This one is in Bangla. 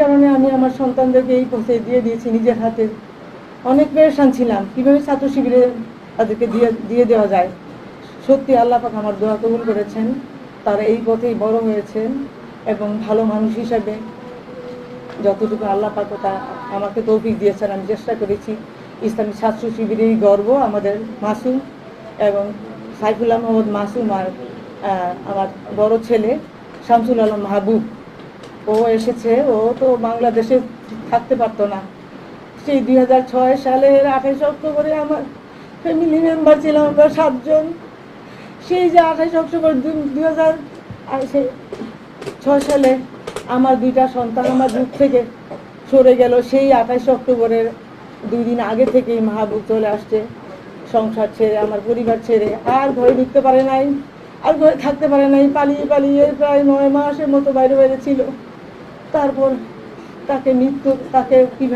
কারণে আমি আমার সন্তানদেরকে এই পথে দিয়ে দিয়েছি নিজের হাতে। অনেক পেরেশান ছিলাম। কীভাবে ছাত্র শিবিরে তাদেরকে দিয়ে দিয়ে দেওয়া যায়? সত্যি আল্লাহ পাক আমার দোয়া কবুল করেছেন। তারা এই পথেই বড় হয়েছেন এবং ভালো মানুষ হিসাবে যতটুকু আল্লাহ পাক তা আমাকে তৌফিক দিয়েছেন, আমি চেষ্টা করেছি। ইসলামী ছাত্র শিবিরেই গর্ব আমাদের মাসুম এবং সাইফুল্লাহ মোহাম্মদ মাসুম আর আমার বড় ছেলে শামসুল আলম মাহবুব। ও এসেছে, ও তো বাংলাদেশে থাকতে পারতো না। সেই দুই হাজার ছয় সালের আঠাইশ অক্টোবরে আমার ফ্যামিলি মেম্বার ছিলাম আমরা সাতজন। সেই যে আঠাইশ অক্টোবর দুই হাজার ছয় সালে আমার দুইটা সন্তান আমার দুধ থেকে সরে গেল। সেই আঠাইশ অক্টোবরের দুই দিন আগে থেকেই মাহবুব চলে আসছে, সংসার ছেড়ে, আমার পরিবার ছেড়ে। আর ঘরে ঢুকতে পারে নাই, আর ঘরে থাকতে পারে নাই, পালিয়ে পালিয়ে প্রায় নয় মাসের মতো বাইরে বাইরে ছিল। তারপর তাকে মৃত্যু তাকে কীভাবে